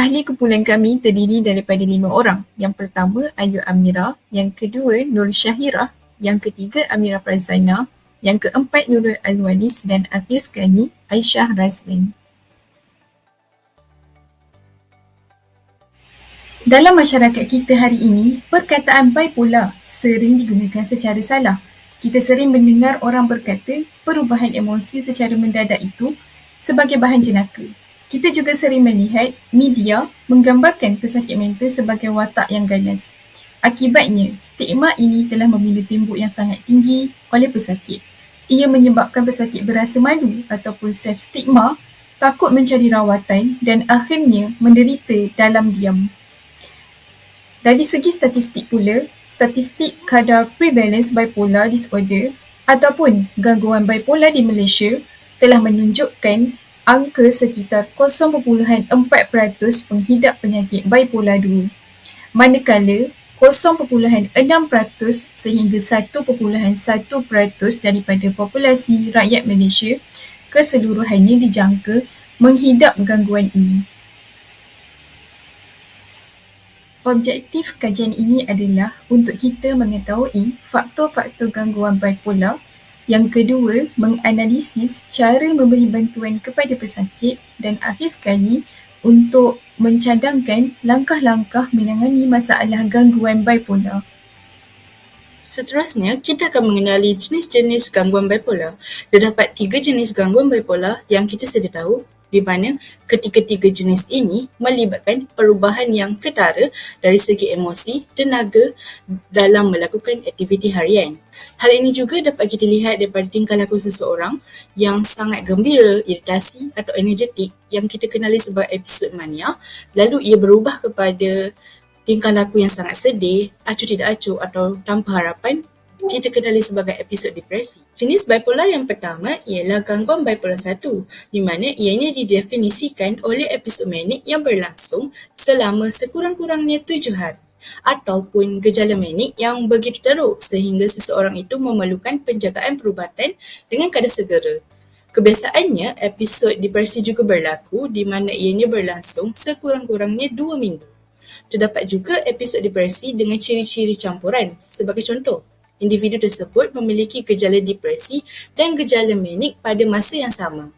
Ahli kumpulan kami terdiri daripada lima orang. Yang pertama, Ayu Amira. Yang kedua, Nur Syahirah. Yang ketiga, Amira Prazana. Yang keempat, Nurul Alwanis dan akhir sekali, Aisyah Razlin. Dalam masyarakat kita hari ini, perkataan bipolar sering digunakan secara salah. Kita sering mendengar orang berkata perubahan emosi secara mendadak itu sebagai bahan jenaka. Kita juga sering melihat media menggambarkan pesakit mental sebagai watak yang ganas. Akibatnya, stigma ini telah membina tembok yang sangat tinggi oleh pesakit. Ia menyebabkan pesakit berasa malu ataupun self-stigma, takut mencari rawatan dan akhirnya menderita dalam diam. Dari segi statistik pula, statistik kadar prevalence bipolar disorder ataupun gangguan bipolar di Malaysia telah menunjukkan angka sekitar 0.4% penghidap penyakit bipolar 2, manakala 0.6% sehingga 1.1% daripada populasi rakyat Malaysia keseluruhannya dijangka menghidap gangguan ini. Objektif kajian ini adalah untuk kita mengetahui faktor-faktor gangguan bipolar yang kedua, menganalisis cara memberi bantuan kepada pesakit dan akhir sekali untuk mencadangkan langkah-langkah menangani masalah gangguan bipolar. Seterusnya, kita akan mengenali jenis-jenis gangguan bipolar. Terdapat tiga jenis gangguan bipolar yang kita sedia tahu di mana ketiga-tiga jenis ini melibatkan perubahan yang ketara dari segi emosi, tenaga dalam melakukan aktiviti harian. Hal ini juga dapat kita lihat daripada tingkah laku seseorang yang sangat gembira, iritasi atau energetik yang kita kenali sebagai episod mania lalu ia berubah kepada tingkah laku yang sangat sedih, acuh tidak acuh atau tanpa harapan kita kenali sebagai episod depresi. Jenis bipolar yang pertama ialah gangguan bipolar 1 di mana ianya didefinisikan oleh episod manik yang berlangsung selama sekurang-kurangnya tujuh hari ataupun gejala manik yang begitu teruk sehingga seseorang itu memerlukan penjagaan perubatan dengan kadar segera. Kebiasaannya, episod depresi juga berlaku di mana ianya berlangsung sekurang-kurangnya dua minggu. Terdapat juga episod depresi dengan ciri-ciri campuran. Sebagai contoh, individu tersebut memiliki gejala depresi dan gejala manik pada masa yang sama.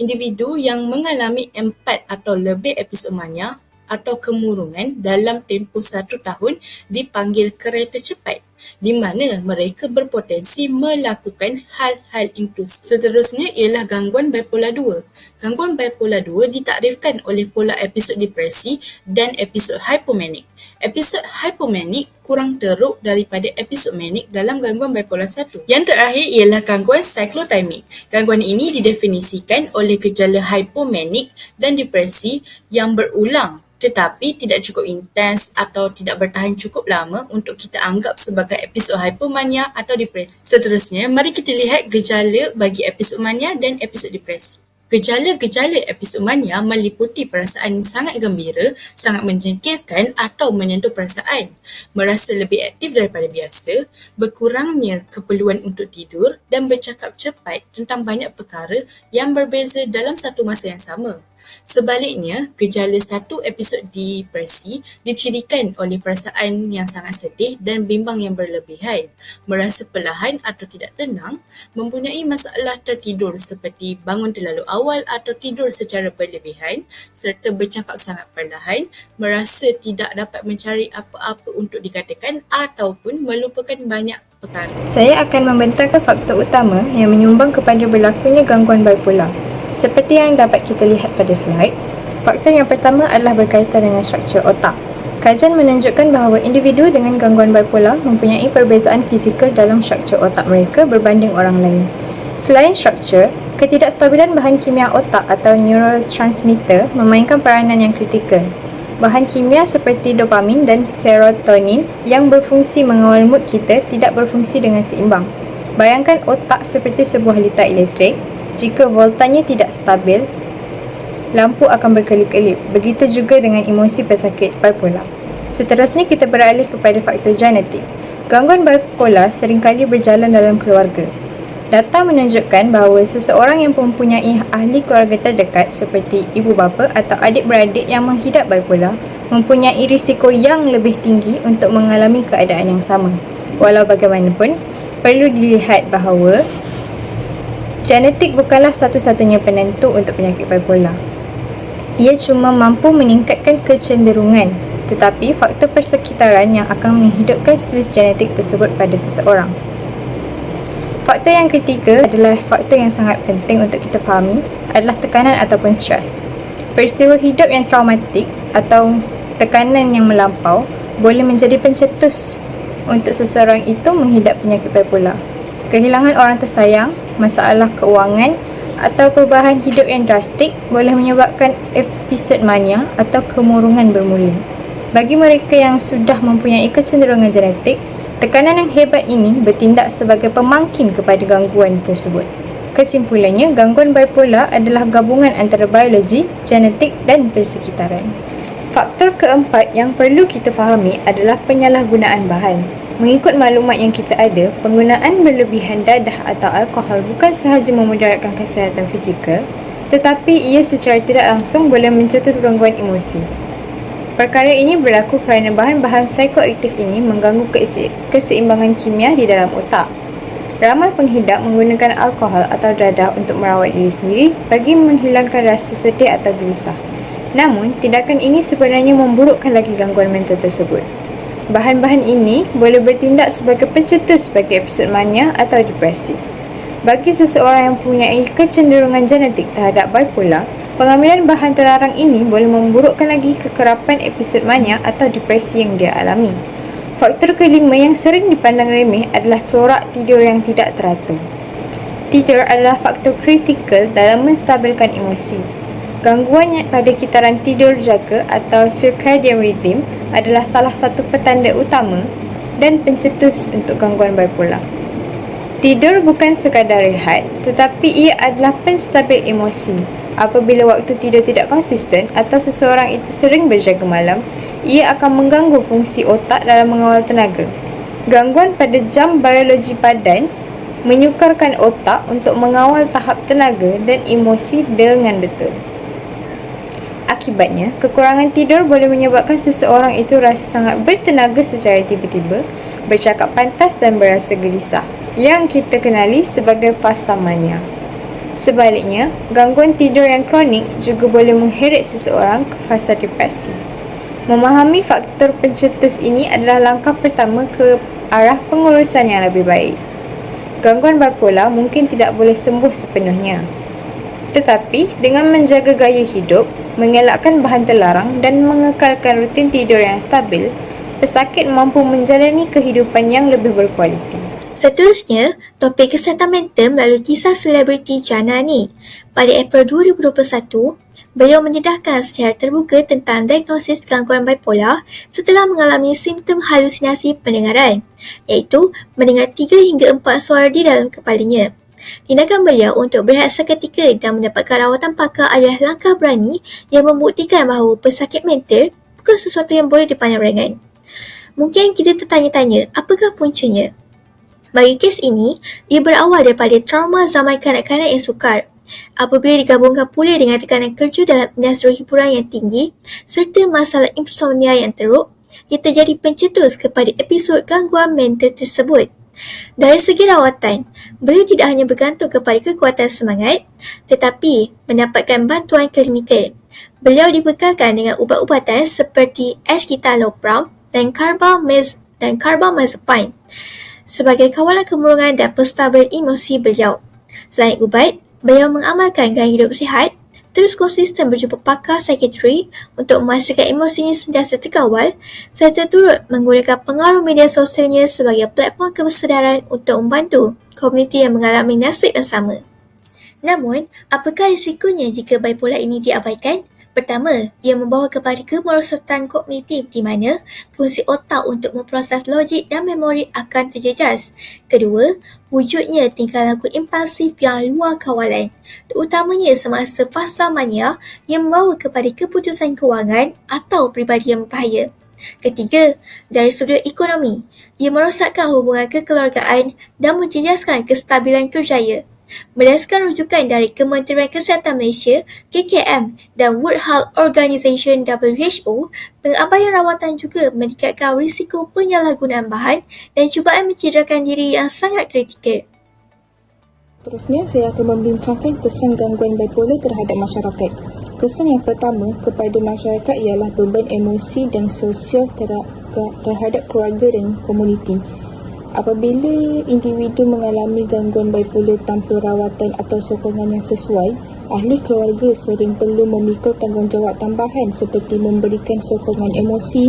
Individu yang mengalami empat atau lebih episod mania atau kemurungan dalam tempoh satu tahun dipanggil kereta cepat di mana mereka berpotensi melakukan hal-hal impuls. Seterusnya ialah gangguan bipolar 2. Gangguan bipolar 2 ditakrifkan oleh pola episod depresi dan episod hypomanic. Episod hypomanic kurang teruk daripada episod manic dalam gangguan bipolar 1. Yang terakhir ialah gangguan cyclothymic. Gangguan ini didefinisikan oleh gejala hypomanic dan depresi yang berulang tetapi tidak cukup intens atau tidak bertahan cukup lama untuk kita anggap sebagai episod hypomania atau depresi. Seterusnya, mari kita lihat gejala bagi episod mania dan episod depresi. Gejala-gejala episod mania meliputi perasaan sangat gembira, sangat menjengkelkan atau menyentuh perasaan, merasa lebih aktif daripada biasa, berkurangnya keperluan untuk tidur dan bercakap cepat tentang banyak perkara yang berbeza dalam satu masa yang sama. Sebaliknya, gejala satu episod depresi dicirikan oleh perasaan yang sangat sedih dan bimbang yang berlebihan, merasa perlahan atau tidak tenang, mempunyai masalah tertidur seperti bangun terlalu awal atau tidur secara berlebihan serta bercakap sangat perlahan, merasa tidak dapat mencari apa-apa untuk dikatakan ataupun melupakan banyak perkara. Saya akan membentangkan faktor utama yang menyumbang kepada berlakunya gangguan bipolar. Seperti yang dapat kita lihat pada slide, faktor yang pertama adalah berkaitan dengan struktur otak. Kajian menunjukkan bahawa individu dengan gangguan bipolar mempunyai perbezaan fizikal dalam struktur otak mereka berbanding orang lain. Selain struktur, ketidakstabilan bahan kimia otak atau neurotransmitter memainkan peranan yang kritikal. Bahan kimia seperti dopamin dan serotonin yang berfungsi mengawal mood kita tidak berfungsi dengan seimbang. Bayangkan otak seperti sebuah litar elektrik jika voltanya tidak stabil, lampu akan berkelip-kelip. Begitu juga dengan emosi pesakit bipolar. Seterusnya kita beralih kepada faktor genetik. Gangguan bipolar seringkali berjalan dalam keluarga. Data menunjukkan bahawa seseorang yang mempunyai ahli keluarga terdekat seperti ibu bapa atau adik-beradik yang menghidap bipolar mempunyai risiko yang lebih tinggi untuk mengalami keadaan yang sama. Walau bagaimanapun, perlu dilihat bahawa genetik bukanlah satu-satunya penentu untuk penyakit bipolar. Ia cuma mampu meningkatkan kecenderungan tetapi faktor persekitaran yang akan menghidupkan swiss genetik tersebut pada seseorang. Faktor yang ketiga adalah faktor yang sangat penting untuk kita fahami adalah tekanan ataupun stres. Peristiwa hidup yang traumatik atau tekanan yang melampau boleh menjadi pencetus untuk seseorang itu menghidap penyakit bipolar. Kehilangan orang tersayang, masalah keuangan atau perubahan hidup yang drastik boleh menyebabkan episod mania atau kemurungan bermula. Bagi mereka yang sudah mempunyai kecenderungan genetik, Tekanan yang hebat ini bertindak sebagai pemangkin kepada gangguan tersebut. Kesimpulannya, gangguan bipolar adalah gabungan antara biologi, genetik dan persekitaran. Faktor keempat yang perlu kita fahami adalah penyalahgunaan bahan. Mengikut maklumat yang kita ada, penggunaan berlebihan dadah atau alkohol bukan sahaja memudaratkan kesihatan fizikal, tetapi ia secara tidak langsung boleh mencetus gangguan emosi. Perkara ini berlaku kerana bahan-bahan psikoaktif ini mengganggu keseimbangan kimia di dalam otak. Ramai penghidap menggunakan alkohol atau dadah untuk merawat diri sendiri bagi menghilangkan rasa sedih atau gelisah. Namun, tindakan ini sebenarnya memburukkan lagi gangguan mental tersebut. Bahan-bahan ini boleh bertindak sebagai pencetus bagi episod mania atau depresi. Bagi seseorang yang mempunyai kecenderungan genetik terhadap bipolar, Pengambilan bahan terlarang ini boleh memburukkan lagi kekerapan episod mania atau depresi yang dia alami. Faktor kelima yang sering dipandang remeh adalah corak tidur yang tidak teratur. Tidur adalah faktor kritikal dalam menstabilkan emosi. Gangguan pada kitaran tidur jaga atau circadian rhythm adalah salah satu petanda utama dan pencetus untuk gangguan bipolar. Tidur bukan sekadar rehat, tetapi ia adalah penstabil emosi apabila waktu tidur tidak konsisten atau seseorang itu sering berjaga malam, ia akan mengganggu fungsi otak dalam mengawal tenaga. Gangguan pada jam biologi badan menyukarkan otak untuk mengawal tahap tenaga dan emosi dengan betul. Akibatnya, kekurangan tidur boleh menyebabkan seseorang itu rasa sangat bertenaga secara tiba-tiba, bercakap pantas dan berasa gelisah yang kita kenali sebagai fasa mania. Sebaliknya, gangguan tidur yang kronik juga boleh mengheret seseorang ke fasa depresi. Memahami faktor pencetus ini adalah langkah pertama ke arah pengurusan yang lebih baik. Gangguan bipolar mungkin tidak boleh sembuh sepenuhnya. Tetapi, dengan menjaga gaya hidup, mengelakkan bahan terlarang dan mengekalkan rutin tidur yang stabil, pesakit mampu menjalani kehidupan yang lebih berkualiti. Seterusnya, topik kesihatan mental melalui kisah selebriti Jana ni. Pada April 2021, beliau mendedahkan secara terbuka tentang diagnosis gangguan bipolar setelah mengalami simptom halusinasi pendengaran, iaitu mendengar 3 hingga 4 suara di dalam kepalanya. Tindakan beliau untuk berehat seketika dan mendapatkan rawatan pakar adalah langkah berani yang membuktikan bahawa pesakit mental bukan sesuatu yang boleh dipandang ringan. Mungkin kita tertanya-tanya, apakah puncanya? Bagi kes ini, ia berawal daripada trauma zaman kanak-kanak yang sukar. Apabila digabungkan pula dengan tekanan kerja dalam industri hiburan yang tinggi serta masalah insomnia yang teruk, ia terjadi pencetus kepada episod gangguan mental tersebut. Dari segi rawatan, beliau tidak hanya bergantung kepada kekuatan semangat tetapi mendapatkan bantuan klinikal. Beliau dibekalkan dengan ubat-ubatan seperti escitalopram dan carbamaz dan carbamazepine sebagai kawalan kemurungan dan penstabil emosi beliau. Selain ubat, beliau mengamalkan gaya hidup sihat, terus konsisten berjumpa pakar psikiatri untuk memastikan emosinya sentiasa terkawal serta turut menggunakan pengaruh media sosialnya sebagai platform kebesaran untuk membantu komuniti yang mengalami nasib yang sama. Namun, apakah risikonya jika bipolar ini diabaikan? Pertama, ia membawa kepada kemerosotan kognitif di mana fungsi otak untuk memproses logik dan memori akan terjejas. Kedua, wujudnya tingkah laku impulsif yang luar kawalan, terutamanya semasa fasa mania yang membawa kepada keputusan kewangan atau peribadi yang berbahaya. Ketiga, dari sudut ekonomi, ia merosakkan hubungan kekeluargaan dan menjejaskan kestabilan kerjaya. Berdasarkan rujukan dari Kementerian Kesihatan Malaysia, KKM dan World Health Organization WHO, pengabaian rawatan juga meningkatkan risiko penyalahgunaan bahan dan cubaan mencederakan diri yang sangat kritikal. Seterusnya, saya akan membincangkan kesan gangguan bipolar terhadap masyarakat. Kesan yang pertama kepada masyarakat ialah beban emosi dan sosial terhadap keluarga dan komuniti. Apabila individu mengalami gangguan bipolar tanpa rawatan atau sokongan yang sesuai, ahli keluarga sering perlu memikul tanggungjawab tambahan seperti memberikan sokongan emosi,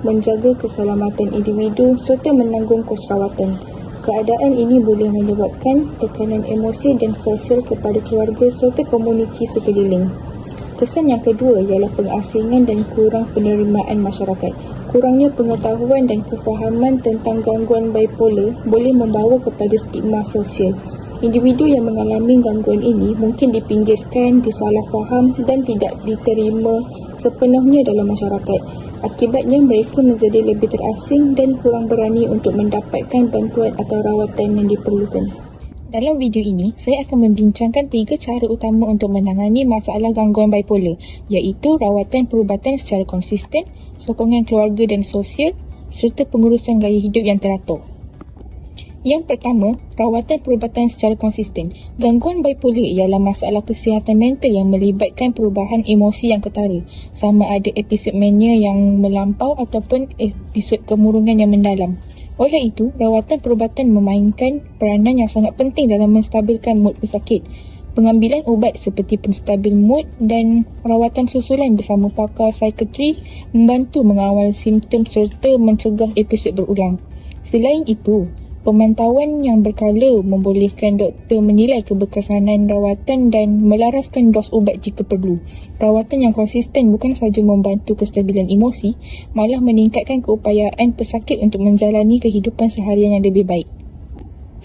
menjaga keselamatan individu serta menanggung kos rawatan. Keadaan ini boleh menyebabkan tekanan emosi dan sosial kepada keluarga serta komuniti sekeliling. Kesan yang kedua ialah pengasingan dan kurang penerimaan masyarakat. Kurangnya pengetahuan dan kefahaman tentang gangguan bipolar boleh membawa kepada stigma sosial. Individu yang mengalami gangguan ini mungkin dipinggirkan, disalahfaham dan tidak diterima sepenuhnya dalam masyarakat. Akibatnya mereka menjadi lebih terasing dan kurang berani untuk mendapatkan bantuan atau rawatan yang diperlukan. Dalam video ini, saya akan membincangkan tiga cara utama untuk menangani masalah gangguan bipolar, iaitu rawatan perubatan secara konsisten, sokongan keluarga dan sosial, serta pengurusan gaya hidup yang teratur. Yang pertama, rawatan perubatan secara konsisten. Gangguan bipolar ialah masalah kesihatan mental yang melibatkan perubahan emosi yang ketara, sama ada episod mania yang melampau ataupun episod kemurungan yang mendalam. Oleh itu, rawatan perubatan memainkan peranan yang sangat penting dalam menstabilkan mood pesakit. Pengambilan ubat seperti penstabil mood dan rawatan susulan bersama pakar psikiatri membantu mengawal simptom serta mencegah episod berulang. Selain itu, Pemantauan yang berkala membolehkan doktor menilai keberkesanan rawatan dan melaraskan dos ubat jika perlu. Rawatan yang konsisten bukan sahaja membantu kestabilan emosi, malah meningkatkan keupayaan pesakit untuk menjalani kehidupan seharian yang lebih baik.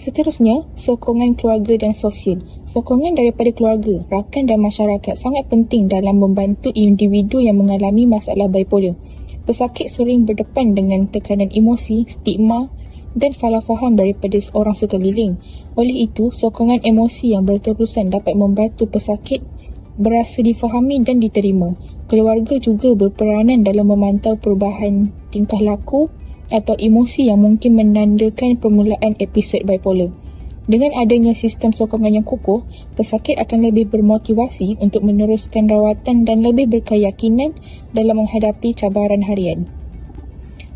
Seterusnya, sokongan keluarga dan sosial. Sokongan daripada keluarga, rakan dan masyarakat sangat penting dalam membantu individu yang mengalami masalah bipolar. Pesakit sering berdepan dengan tekanan emosi, stigma, dan salah faham daripada orang sekeliling. Oleh itu, sokongan emosi yang berterusan dapat membantu pesakit berasa difahami dan diterima. Keluarga juga berperanan dalam memantau perubahan tingkah laku atau emosi yang mungkin menandakan permulaan episod bipolar. Dengan adanya sistem sokongan yang kukuh, pesakit akan lebih bermotivasi untuk meneruskan rawatan dan lebih berkeyakinan dalam menghadapi cabaran harian.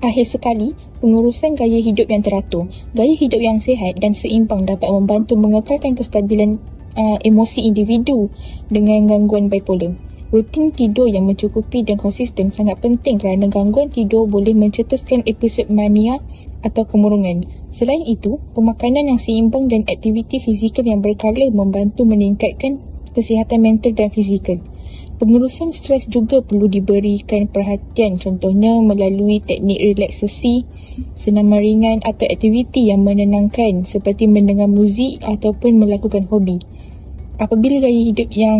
Akhir sekali, pengurusan gaya hidup yang teratur. Gaya hidup yang sihat dan seimbang dapat membantu mengekalkan kestabilan uh, emosi individu dengan gangguan bipolar. Rutin tidur yang mencukupi dan konsisten sangat penting kerana gangguan tidur boleh mencetuskan episod mania atau kemurungan. Selain itu, pemakanan yang seimbang dan aktiviti fizikal yang berkala membantu meningkatkan kesihatan mental dan fizikal. Pengurusan stres juga perlu diberikan perhatian contohnya melalui teknik relaksasi, senaman ringan atau aktiviti yang menenangkan seperti mendengar muzik ataupun melakukan hobi. Apabila gaya hidup yang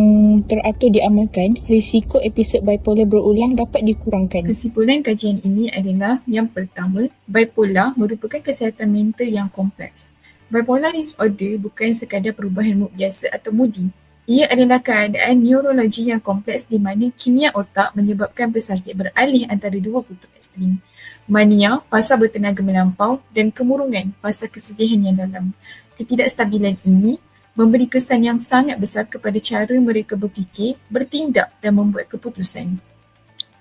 teratur diamalkan, risiko episod bipolar berulang dapat dikurangkan. Kesimpulan kajian ini adalah yang pertama, bipolar merupakan kesihatan mental yang kompleks. Bipolar disorder bukan sekadar perubahan mood biasa atau moody, ia adalah keadaan neurologi yang kompleks di mana kimia otak menyebabkan pesakit beralih antara dua kutub ekstrim. Mania, fasa bertenaga melampau dan kemurungan, fasa kesedihan yang dalam. Ketidakstabilan ini memberi kesan yang sangat besar kepada cara mereka berfikir, bertindak dan membuat keputusan.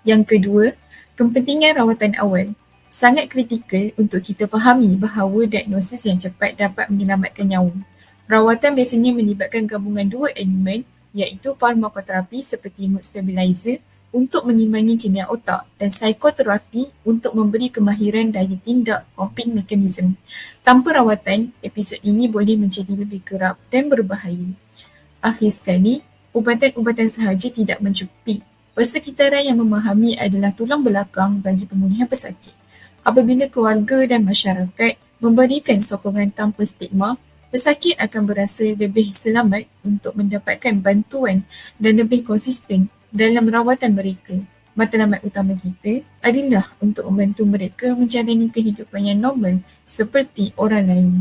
Yang kedua, kepentingan rawatan awal. Sangat kritikal untuk kita fahami bahawa diagnosis yang cepat dapat menyelamatkan nyawa. Rawatan biasanya melibatkan gabungan dua elemen iaitu farmakoterapi seperti mood stabilizer untuk menyimbangi kimia otak dan psikoterapi untuk memberi kemahiran daya tindak coping mechanism. Tanpa rawatan, episod ini boleh menjadi lebih kerap dan berbahaya. Akhir sekali, ubatan-ubatan sahaja tidak mencukupi. Persekitaran yang memahami adalah tulang belakang bagi pemulihan pesakit. Apabila keluarga dan masyarakat memberikan sokongan tanpa stigma, pesakit akan berasa lebih selamat untuk mendapatkan bantuan dan lebih konsisten dalam rawatan mereka. matlamat utama kita adalah untuk membantu mereka menjalani kehidupan yang normal seperti orang lain.